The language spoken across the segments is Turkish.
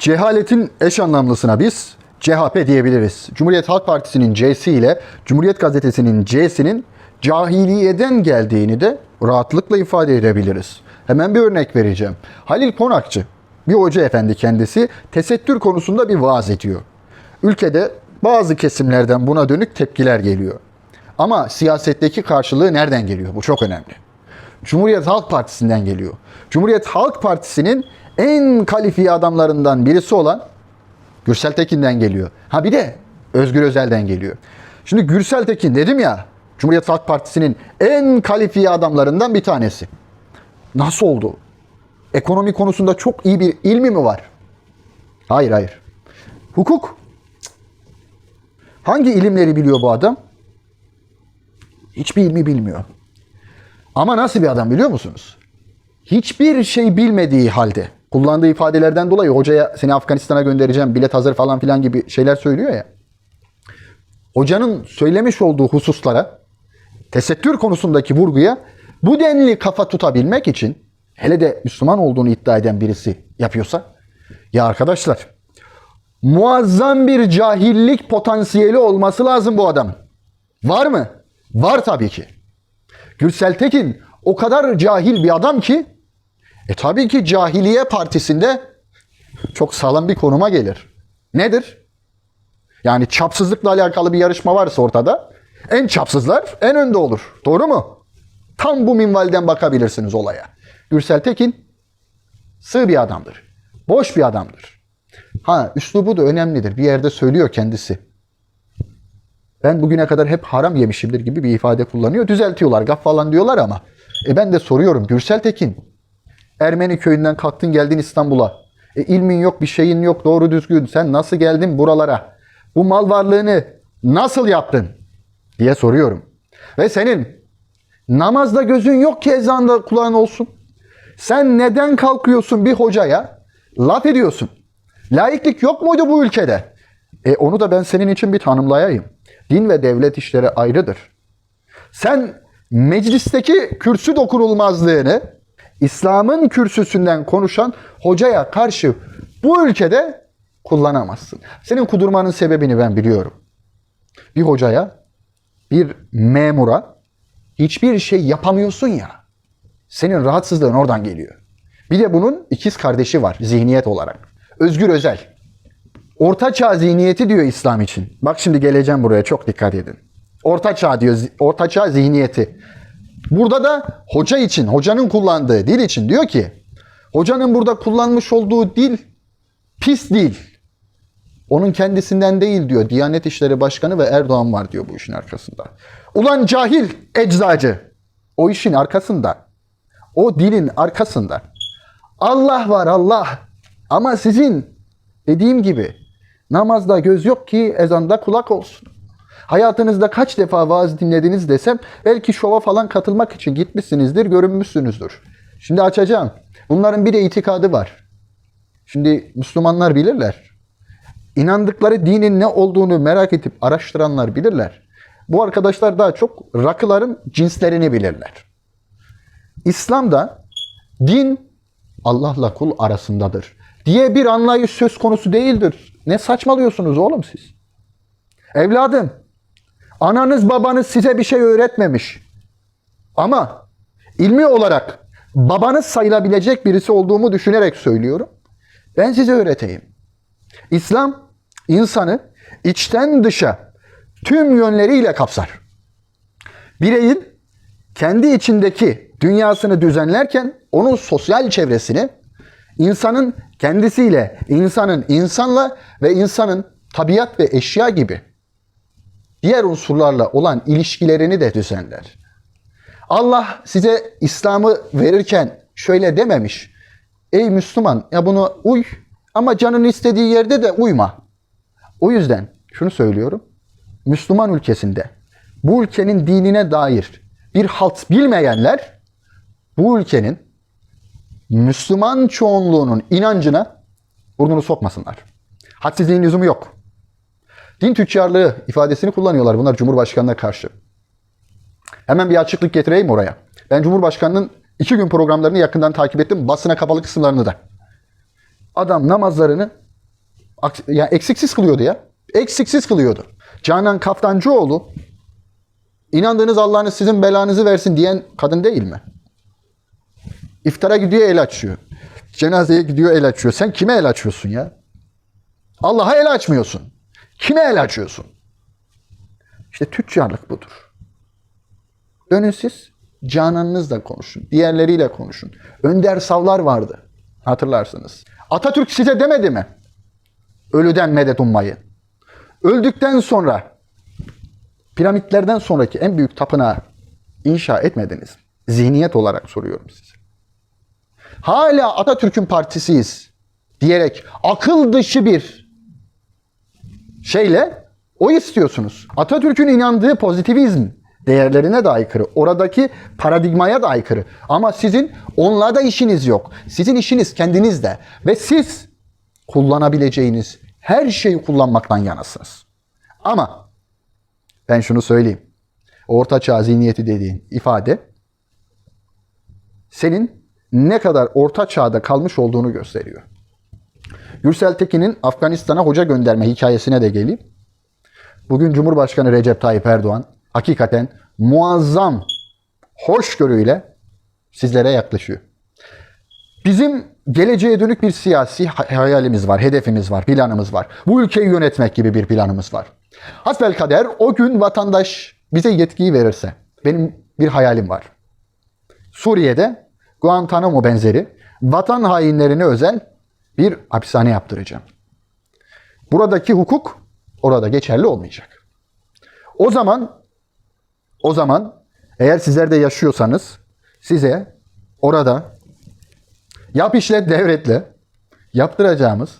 Cehaletin eş anlamlısına biz CHP diyebiliriz. Cumhuriyet Halk Partisi'nin C'si ile Cumhuriyet Gazetesi'nin C'sinin cahiliyeden geldiğini de rahatlıkla ifade edebiliriz. Hemen bir örnek vereceğim. Halil Konakçı, bir hoca efendi kendisi tesettür konusunda bir vaaz ediyor. Ülkede bazı kesimlerden buna dönük tepkiler geliyor. Ama siyasetteki karşılığı nereden geliyor? Bu çok önemli. Cumhuriyet Halk Partisi'nden geliyor. Cumhuriyet Halk Partisi'nin en kalifiye adamlarından birisi olan Gürsel Tekin'den geliyor. Ha bir de Özgür Özel'den geliyor. Şimdi Gürsel Tekin dedim ya Cumhuriyet Halk Partisi'nin en kalifiye adamlarından bir tanesi. Nasıl oldu? Ekonomi konusunda çok iyi bir ilmi mi var? Hayır hayır. Hukuk. Hangi ilimleri biliyor bu adam? Hiçbir ilmi bilmiyor. Ama nasıl bir adam biliyor musunuz? Hiçbir şey bilmediği halde kullandığı ifadelerden dolayı hocaya seni Afganistan'a göndereceğim bilet hazır falan filan gibi şeyler söylüyor ya. Hocanın söylemiş olduğu hususlara tesettür konusundaki vurguya bu denli kafa tutabilmek için hele de Müslüman olduğunu iddia eden birisi yapıyorsa ya arkadaşlar muazzam bir cahillik potansiyeli olması lazım bu adamın. Var mı? Var tabii ki. Gürsel Tekin o kadar cahil bir adam ki e tabii ki Cahiliye Partisi'nde çok sağlam bir konuma gelir. Nedir? Yani çapsızlıkla alakalı bir yarışma varsa ortada en çapsızlar en önde olur. Doğru mu? Tam bu minvalden bakabilirsiniz olaya. Gürsel Tekin sığ bir adamdır. Boş bir adamdır. Ha üslubu da önemlidir. Bir yerde söylüyor kendisi. Ben bugüne kadar hep haram yemişimdir gibi bir ifade kullanıyor. Düzeltiyorlar gaf falan diyorlar ama. E ben de soruyorum Gürsel Tekin. Ermeni köyünden kalktın geldin İstanbul'a. E ilmin yok bir şeyin yok doğru düzgün. Sen nasıl geldin buralara? Bu mal varlığını nasıl yaptın? Diye soruyorum. Ve senin namazda gözün yok ki ezanda kulağın olsun. Sen neden kalkıyorsun bir hocaya laf ediyorsun? Laiklik yok muydu bu ülkede? E onu da ben senin için bir tanımlayayım. Din ve devlet işleri ayrıdır. Sen meclisteki kürsü dokunulmazlığını İslam'ın kürsüsünden konuşan hocaya karşı bu ülkede kullanamazsın. Senin kudurmanın sebebini ben biliyorum. Bir hocaya, bir memura hiçbir şey yapamıyorsun ya. Senin rahatsızlığın oradan geliyor. Bir de bunun ikiz kardeşi var zihniyet olarak. Özgür Özel. Orta çağ zihniyeti diyor İslam için. Bak şimdi geleceğim buraya çok dikkat edin. Orta çağ diyor. Orta çağ zihniyeti. Burada da hoca için, hocanın kullandığı dil için diyor ki hocanın burada kullanmış olduğu dil pis dil. Onun kendisinden değil diyor. Diyanet İşleri Başkanı ve Erdoğan var diyor bu işin arkasında. Ulan cahil eczacı. O işin arkasında. O dilin arkasında. Allah var Allah. Ama sizin dediğim gibi namazda göz yok ki ezanda kulak olsun. Hayatınızda kaç defa vaaz dinlediniz desem belki şova falan katılmak için gitmişsinizdir, görünmüşsünüzdür. Şimdi açacağım. Bunların bir de itikadı var. Şimdi Müslümanlar bilirler. İnandıkları dinin ne olduğunu merak edip araştıranlar bilirler. Bu arkadaşlar daha çok rakıların cinslerini bilirler. İslam'da din Allah'la kul arasındadır diye bir anlayış söz konusu değildir. Ne saçmalıyorsunuz oğlum siz? Evladım, ananız babanız size bir şey öğretmemiş. Ama ilmi olarak babanız sayılabilecek birisi olduğumu düşünerek söylüyorum. Ben size öğreteyim. İslam insanı içten dışa tüm yönleriyle kapsar. Bireyin kendi içindeki dünyasını düzenlerken onun sosyal çevresini insanın kendisiyle, insanın insanla ve insanın tabiat ve eşya gibi diğer unsurlarla olan ilişkilerini de düzenler. Allah size İslam'ı verirken şöyle dememiş. Ey Müslüman ya bunu uy ama canın istediği yerde de uyma. O yüzden şunu söylüyorum. Müslüman ülkesinde bu ülkenin dinine dair bir halt bilmeyenler bu ülkenin Müslüman çoğunluğunun inancına burnunu sokmasınlar. Hadsizliğin lüzumu yok. Din tüccarlığı ifadesini kullanıyorlar bunlar Cumhurbaşkanı'na karşı. Hemen bir açıklık getireyim oraya. Ben Cumhurbaşkanı'nın iki gün programlarını yakından takip ettim. Basına kapalı kısımlarını da. Adam namazlarını Aks- ya eksiksiz kılıyordu ya. Eksiksiz kılıyordu. Canan Kaftancıoğlu inandığınız Allah'ınız sizin belanızı versin diyen kadın değil mi? İftara gidiyor el açıyor. Cenazeye gidiyor el açıyor. Sen kime el açıyorsun ya? Allah'a el açmıyorsun. Kime el açıyorsun? İşte tüccarlık budur. Dönün siz Canan'ınızla konuşun. Diğerleriyle konuşun. Önder Savlar vardı. Hatırlarsınız. Atatürk size demedi mi? Ölüden medet ummayın. Öldükten sonra piramitlerden sonraki en büyük tapınağı inşa etmediniz. Zihniyet olarak soruyorum size. Hala Atatürk'ün partisiyiz diyerek akıl dışı bir şeyle o istiyorsunuz. Atatürk'ün inandığı pozitivizm değerlerine de aykırı. Oradaki paradigmaya da aykırı. Ama sizin onunla da işiniz yok. Sizin işiniz kendinizde. Ve siz kullanabileceğiniz her şeyi kullanmaktan yanasınız. Ama ben şunu söyleyeyim. Orta çağ zihniyeti dediğin ifade senin ne kadar orta çağda kalmış olduğunu gösteriyor. Gürsel Tekin'in Afganistan'a hoca gönderme hikayesine de geleyim. Bugün Cumhurbaşkanı Recep Tayyip Erdoğan hakikaten muazzam hoşgörüyle sizlere yaklaşıyor. Bizim geleceğe dönük bir siyasi hay- hayalimiz var, hedefimiz var, planımız var. Bu ülkeyi yönetmek gibi bir planımız var. Hasbel kader o gün vatandaş bize yetkiyi verirse benim bir hayalim var. Suriye'de Guantanamo benzeri vatan hainlerine özel bir hapishane yaptıracağım. Buradaki hukuk orada geçerli olmayacak. O zaman o zaman eğer sizler de yaşıyorsanız size orada yap işlet devretle yaptıracağımız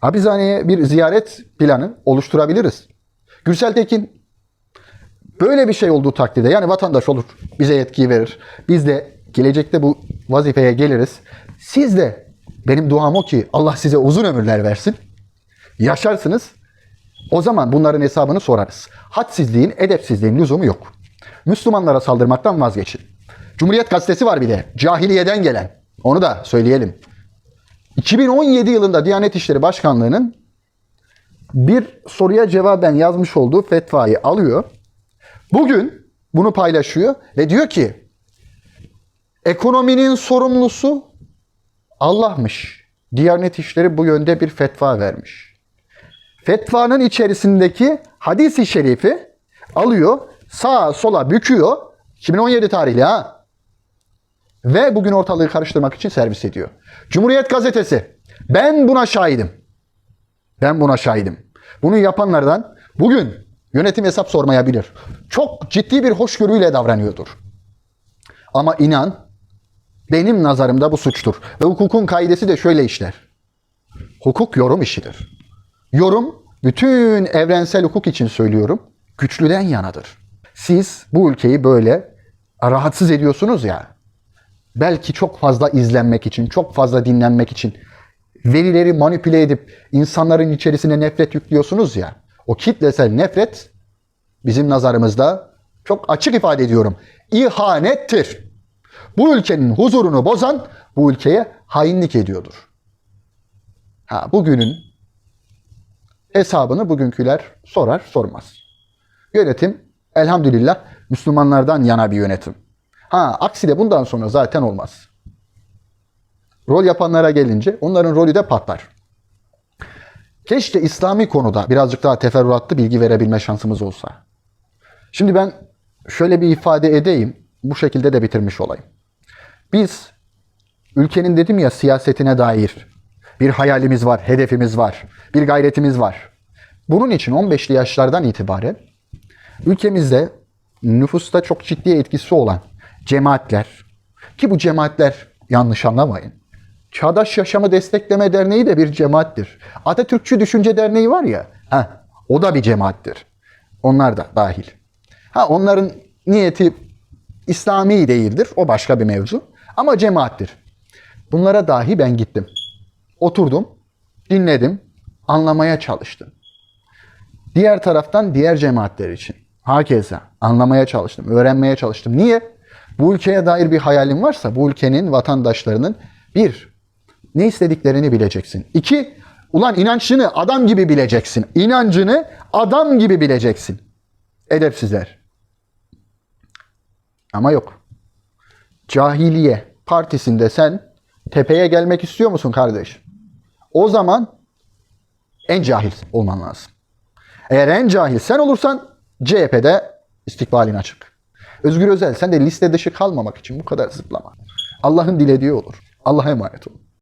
hapishaneye bir ziyaret planı oluşturabiliriz. Gürsel Tekin böyle bir şey olduğu takdirde yani vatandaş olur bize yetkiyi verir. Biz de gelecekte bu vazifeye geliriz. Siz de benim duam o ki Allah size uzun ömürler versin. Yaşarsınız. O zaman bunların hesabını sorarız. Hadsizliğin, edepsizliğin lüzumu yok. Müslümanlara saldırmaktan vazgeçin. Cumhuriyet gazetesi var bir de. Cahiliyeden gelen. Onu da söyleyelim. 2017 yılında Diyanet İşleri Başkanlığı'nın bir soruya cevaben yazmış olduğu fetvayı alıyor. Bugün bunu paylaşıyor ve diyor ki ekonominin sorumlusu Allah'mış. Diyanet İşleri bu yönde bir fetva vermiş. Fetvanın içerisindeki hadisi şerifi alıyor, sağa sola büküyor. 2017 tarihli ha. Ve bugün ortalığı karıştırmak için servis ediyor. Cumhuriyet Gazetesi. Ben buna şahidim. Ben buna şahidim. Bunu yapanlardan bugün yönetim hesap sormayabilir. Çok ciddi bir hoşgörüyle davranıyordur. Ama inan benim nazarımda bu suçtur. Ve hukukun kaidesi de şöyle işler. Hukuk yorum işidir. Yorum bütün evrensel hukuk için söylüyorum. Güçlüden yanadır. Siz bu ülkeyi böyle rahatsız ediyorsunuz ya. Belki çok fazla izlenmek için, çok fazla dinlenmek için verileri manipüle edip insanların içerisine nefret yüklüyorsunuz ya. O kitlesel nefret bizim nazarımızda çok açık ifade ediyorum. ihanettir. Bu ülkenin huzurunu bozan bu ülkeye hainlik ediyordur. Ha, bugünün hesabını bugünküler sorar sormaz. Yönetim elhamdülillah Müslümanlardan yana bir yönetim. Ha aksi de bundan sonra zaten olmaz. Rol yapanlara gelince onların rolü de patlar. Keşke İslami konuda birazcık daha teferruatlı bilgi verebilme şansımız olsa. Şimdi ben şöyle bir ifade edeyim. Bu şekilde de bitirmiş olayım. Biz ülkenin dedim ya siyasetine dair bir hayalimiz var, hedefimiz var, bir gayretimiz var. Bunun için 15'li yaşlardan itibaren ülkemizde nüfusta çok ciddi etkisi olan cemaatler ki bu cemaatler yanlış anlamayın. Çağdaş Yaşamı Destekleme Derneği de bir cemaattir. Atatürkçü Düşünce Derneği var ya, heh, o da bir cemaattir. Onlar da dahil. Ha onların niyeti İslami değildir. O başka bir mevzu. Ama cemaattir. Bunlara dahi ben gittim. Oturdum, dinledim, anlamaya çalıştım. Diğer taraftan diğer cemaatler için. Hakeza anlamaya çalıştım, öğrenmeye çalıştım. Niye? Bu ülkeye dair bir hayalin varsa bu ülkenin vatandaşlarının bir, ne istediklerini bileceksin. İki, Ulan inançını adam gibi bileceksin. İnancını adam gibi bileceksin. Edepsizler. Ama yok. Cahiliye partisinde sen tepeye gelmek istiyor musun kardeş? O zaman en cahil olman lazım. Eğer en cahil sen olursan CHP'de istikbalin açık. Özgür Özel sen de liste dışı kalmamak için bu kadar zıplama. Allah'ın dilediği olur. Allah'a emanet olun.